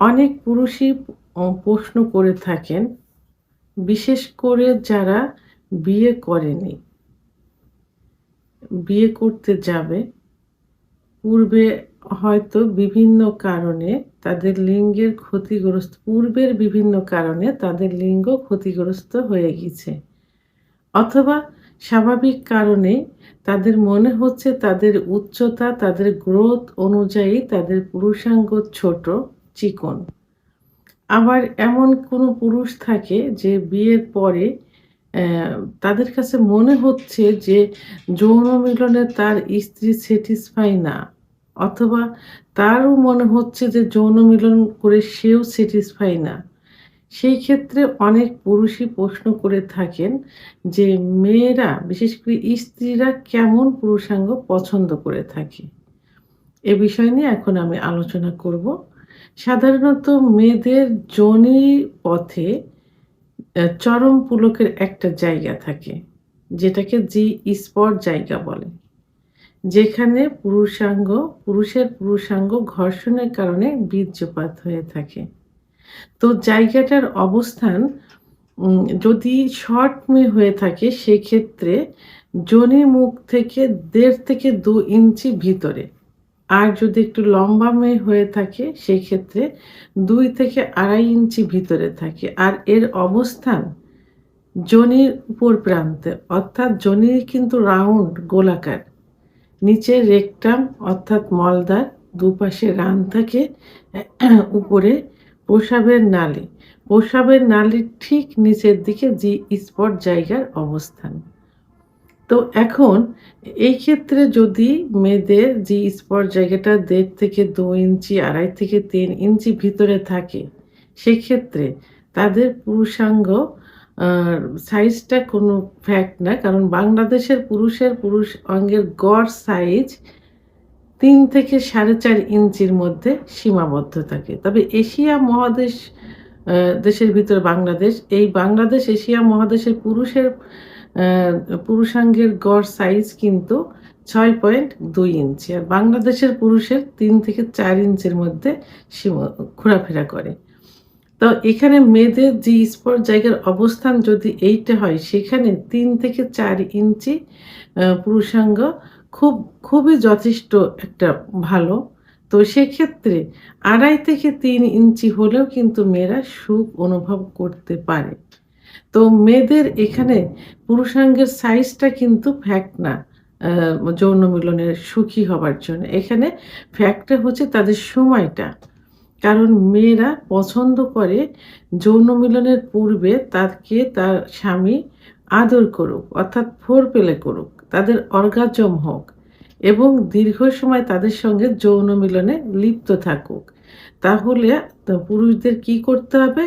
অনেক পুরুষই প্রশ্ন করে থাকেন, বিশেষ করে যারা বিয়ে করেনি। বিয়ে করতে যাবে, পূর্বে হয়তো বিভিন্ন কারণে তাদের লিঙ্গের ক্ষতিগ্রস্ত পূর্বের বিভিন্ন কারণে তাদের লিঙ্গ ক্ষতিগ্রস্ত হয়ে গেছে। অথবা স্বাভাবিক কারণে তাদের মনে হচ্ছে তাদের উচ্চতা, তাদের গ্রোথ অনুযায়ী তাদের পুরুষাঙ্গ ছোট, চিকন। আবার এমন কোনো পুরুষ থাকে যে বিয়ের পরে তাদের কাছে মনে হচ্ছে যে যৌন মিলনে তার স্ত্রী স্যাটিসফাই না। অথবা তারও মনে হচ্ছে যে যৌন মিলন করে সেও স্যাটিসফাই না। সেই ক্ষেত্রে অনেক পুরুষই প্রশ্ন করে থাকেন যে মেয়েরা, বিশেষ করে স্ত্রীরা কেমন পুরুষাঙ্গ পছন্দ করে থাকে। এ বিষয় নিয়ে এখন আমি আলোচনা করব। সাধারণত মেয়েদের যোনি পথে চরম পুলকের একটা জায়গা থাকে। যেটাকে জি স্পট জায়গা বলে। যেখানে পুরুষাঙ্গ, পুরুষের পুরুষাঙ্গ ঘর্ষণের কারণে বীর্যপাত হয়ে থাকে। তো জায়গাটার অবস্থান যদি শর্ট মে হয়ে থাকে, সেক্ষেত্রে যোনির মুখ থেকে দেড় থেকে দু ইঞ্চি ভিতরে। আর যদি একটু লম্বা মেয়ে হয়ে থাকে সেক্ষেত্রে দুই থেকে ২.৫ ইঞ্চি ভিতরে থাকে। আর এর অবস্থান যোনির উপর প্রান্তে অর্থাৎ যোনি কিন্তু রাউন্ড গোলাকার। নিচে রেকটাম অর্থাৎ মলদার দুপাশে রান থাকে, উপরে প্রসাবের নালী। প্রসাবের নালীর ঠিক নিচের দিকে জি স্পট জায়গার অবস্থান। তো এখন এই ক্ষেত্রে যদি মেয়েদের জি স্পট জায়গাটা দেড় থেকে দু ইঞ্চি, ২.৫ থেকে তিন ইঞ্চি ভিতরে থাকে, সেক্ষেত্রে তাদের পুরুষাঙ্গ সাইজটা কোনো ফ্যাক্ট না। কারণ বাংলাদেশের পুরুষের পুরুষ অঙ্গের গড় সাইজ তিন থেকে ৪.৫ ইঞ্চির মধ্যে সীমাবদ্ধ থাকে। তবে এশিয়া মহাদেশ দেশের ভিতরে বাংলাদেশ, এই বাংলাদেশ এশিয়া মহাদেশের পুরুষের পুরুষাঙ্গের গড় সাইজ কিন্তু ৬.২ ইঞ্চি। আর বাংলাদেশের পুরুষের তিন থেকে চার ইঞ্চির মধ্যে ঘোরাফেরা করে। তো এখানে মেয়েদের যে স্পট জায়গার অবস্থান যদি এইটা হয়, সেখানে তিন থেকে চার ইঞ্চি পুরুষাঙ্গ খুব, খুবই যথেষ্ট একটা ভালো। তো সেক্ষেত্রে ২.৫ থেকে তিন ইঞ্চি হলেও কিন্তু মেয়েরা সুখ অনুভব করতে পারে। তো মেয়েদের এখানে পুরুষাঙ্গের সাইজটা কিন্তু ফ্যাক্ট না যৌন মিলনের সুখী হবার জন্য। এখানে ফ্যাক্টটা হচ্ছে তাদের সময়টা। কারণ মেয়েরা পছন্দ করে যৌন মিলনের পূর্বে তাকে তার স্বামী আদর করুক অর্থাৎ ফোর পেলে করুক, তাদের অর্গাজম হোক এবং দীর্ঘ সময় তাদের সঙ্গে যৌন মিলনে লিপ্ত থাকুক। তাহলে পুরুষদের কি করতে হবে?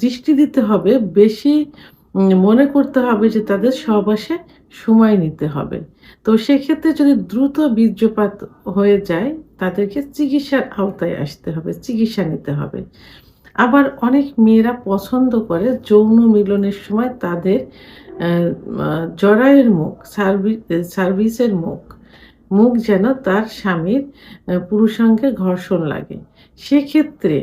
দৃষ্টি দিতে হবে বেশি মনে করতে হবে যে তাদের সহবাসে সময় নিতে হবে। তো সেক্ষেত্রে যদি দ্রুত বীর্যপাত হয়ে যায় তাদেরকে চিকিৎসার আওতায় আসতে হবে, চিকিৎসা নিতে হবে। আবার অনেক মেয়েরা পছন্দ করে যৌন মিলনের সময় তাদের জরায়ুর মুখ, সার্ভি সার্ভিসের মুখ, মুখ যেন তার স্বামীর পুরুষাঙ্গে ঘর্ষণ লাগে। সেক্ষেত্রে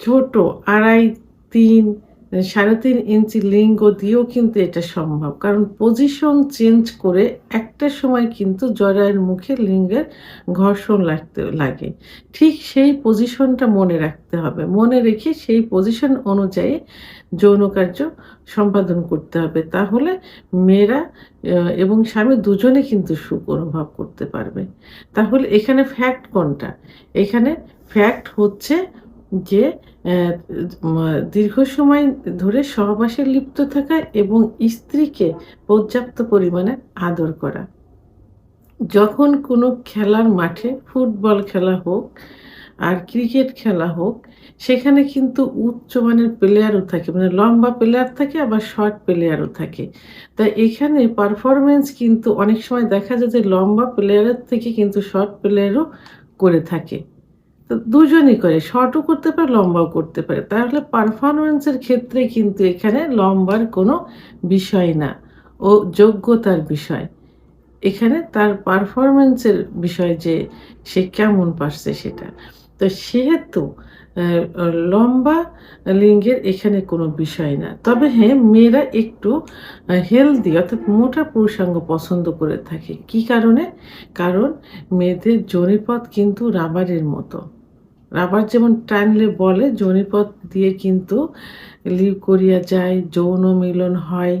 ছোট ২.৫, ৩, ৩.৫ ইঞ্চি লিঙ্গ দিয়েও কিন্তু এটা সম্ভব। কারণ পজিশন চেঞ্জ করে একটা সময় কিন্তু জরায়ের মুখে লিঙ্গের ঘর্ষণ লাগতে লাগে। ঠিক সেই পজিশনটা মনে রাখতে হবে। মনে রেখে সেই পজিশন অনুযায়ী যৌন কার্য সম্পাদন করতে হবে। তাহলে মেয়েরা এবং স্বামী দুজনে কিন্তু সুখ অনুভব করতে পারবে। তাহলে এখানে ফ্যাক্ট কোনটা? এখানে ফ্যাক্ট হচ্ছে যে দীর্ঘ সময় ধরে সহবাসে লিপ্ত থাকা এবং স্ত্রীকে পর্যাপ্ত পরিমাণে আদর করা। যখন কোনো খেলার মাঠে ফুটবল খেলা হোক আর ক্রিকেট খেলা হোক, সেখানে কিন্তু উচ্চমানের প্লেয়ারও থাকে। মানে লম্বা প্লেয়ার থাকে আবার শর্ট প্লেয়ারও থাকে। তা এখানে পারফরমেন্স কিন্তু অনেক সময় দেখা যায় যে লম্বা প্লেয়ারের থেকে কিন্তু শর্ট প্লেয়ারও করে থাকে। তো দুজনই করে। শর্টও করতে পারে, লম্বাও করতে পারে। তাহলে পারফরমেন্সের ক্ষেত্রে কিন্তু এখানে লম্বার কোনো বিষয় না ও যোগ্যতার বিষয়। এখানে তার পারফরমেন্সের বিষয় যে সে কেমন পারছে সেটা। তো সেহেতু লম্বা লিঙ্গের এখানে কোনো বিষয় না। তবে হ্যাঁ মেয়েরা একটু হেলদি অর্থাৎ মোটা পুরুষাঙ্গ পছন্দ করে থাকে। কি কারণে? কারণ মেয়েদের জনিপথ কিন্তু রাবারের মতো। রাবার যেমন টানলে বলে, জনিপথ দিয়ে কিন্তু লিভ করিয়া যায়, যৌন মিলন হয়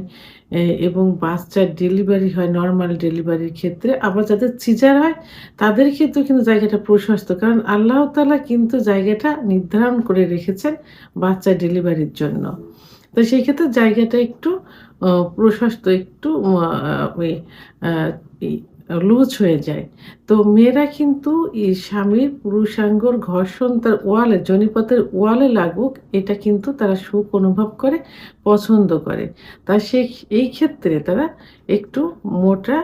এবং বাচ্চার ডেলিভারি হয় নর্মাল ডেলিভারির ক্ষেত্রে। আবার যাদের সিজার হয়, তাদের ক্ষেত্রে কিন্তু জায়গাটা প্রশস্ত। কারণ আল্লাহ তালা কিন্তু জায়গাটা নির্ধারণ করে রেখেছেন বাচ্চা ডেলিভারির জন্য। তো সেই ক্ষেত্রে জায়গাটা একটু প্রশস্ত, একটু লুজ হয়ে যায়। তো মেয়েরা কিন্তু এই স্বামীর পুরুষাঙ্গর ঘর্ষণ তার ওয়ালে, জনিপথের ওয়ালে লাগুক, এটা কিন্তু তারা সুখ অনুভব করে, পছন্দ করে। তা সে এই ক্ষেত্রে তারা একটু মোটা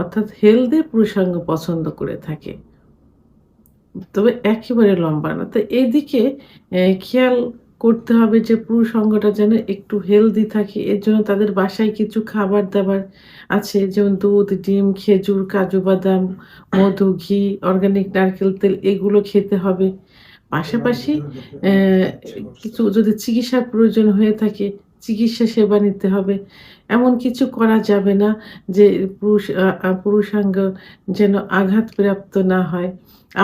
অর্থাৎ হেলদি পুরুষাঙ্গ পছন্দ করে থাকে। তবে একেবারে লম্বা না। তো এইদিকে খেয়াল করতে হবে যে পুরুষ অঙ্গটা যেন একটু হেলদি থাকে। এর জন্য তাদের বাসায় কিছু খাবার দাবার আছে যেমন দুধ ডিম খেজুর কাজু বাদাম মধু ঘি অর্গানিক নারকেল তেল এগুলো খেতে হবে। পাশাপাশি কিছু যদি চিকিৎসার প্রয়োজন হয়ে থাকে চিকিৎসা সেবা নিতে হবে। এমন কিছু করা যাবে না যে পুরুষ পুরুষাঙ্গ যেন আঘাতপ্রাপ্ত না হয়।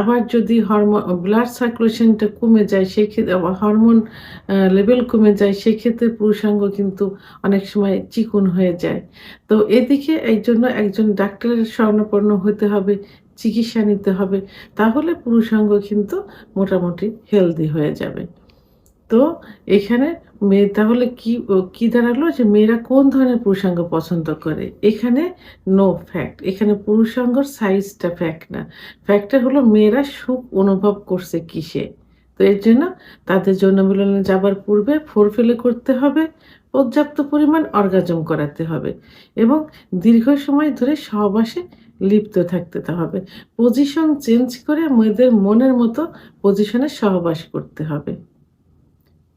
আবার যদি হরমোন ব্লাড সার্কুলেশনটা কমে যায়, সেক্ষেত্রে হরমোন লেভেল কমে যায়, সেক্ষেত্রে পুরুষাঙ্গ কিন্তু অনেক সময় চিকন হয়ে যায়। তো এদিকে এই জন্য একজন ডাক্তারের শরণাপন্ন হতে হবে, চিকিৎসা নিতে হবে, তাহলে পুরুষাঙ্গ কিন্তু মোটামুটি হেলদি হয়ে যাবে। তো এখানে মেয়ে, তাহলে কি কি দাঁড়াল যে মেয়েরা কোন ধরনের পুরুষাঙ্গ পছন্দ করে? এখানে নো ফ্যাক্ট এখানে পুরুষাঙ্গর সাইজটা ফ্যাক্ট না। ফ্যাক্টটা হলো মেয়েরা সুখ অনুভব করছে কিসে? তো এর জন্য তাদের যৌন মিলনে যাবার পূর্বে ফোরফেলে করতে হবে, পর্যাপ্ত পরিমাণ অর্গাজম করাতে হবে এবং দীর্ঘ সময় ধরে সহবাসে লিপ্ত থাকতে হবে। পজিশন চেঞ্জ করে মেয়েদের মনের মতো পজিশনে সহবাস করতে হবে।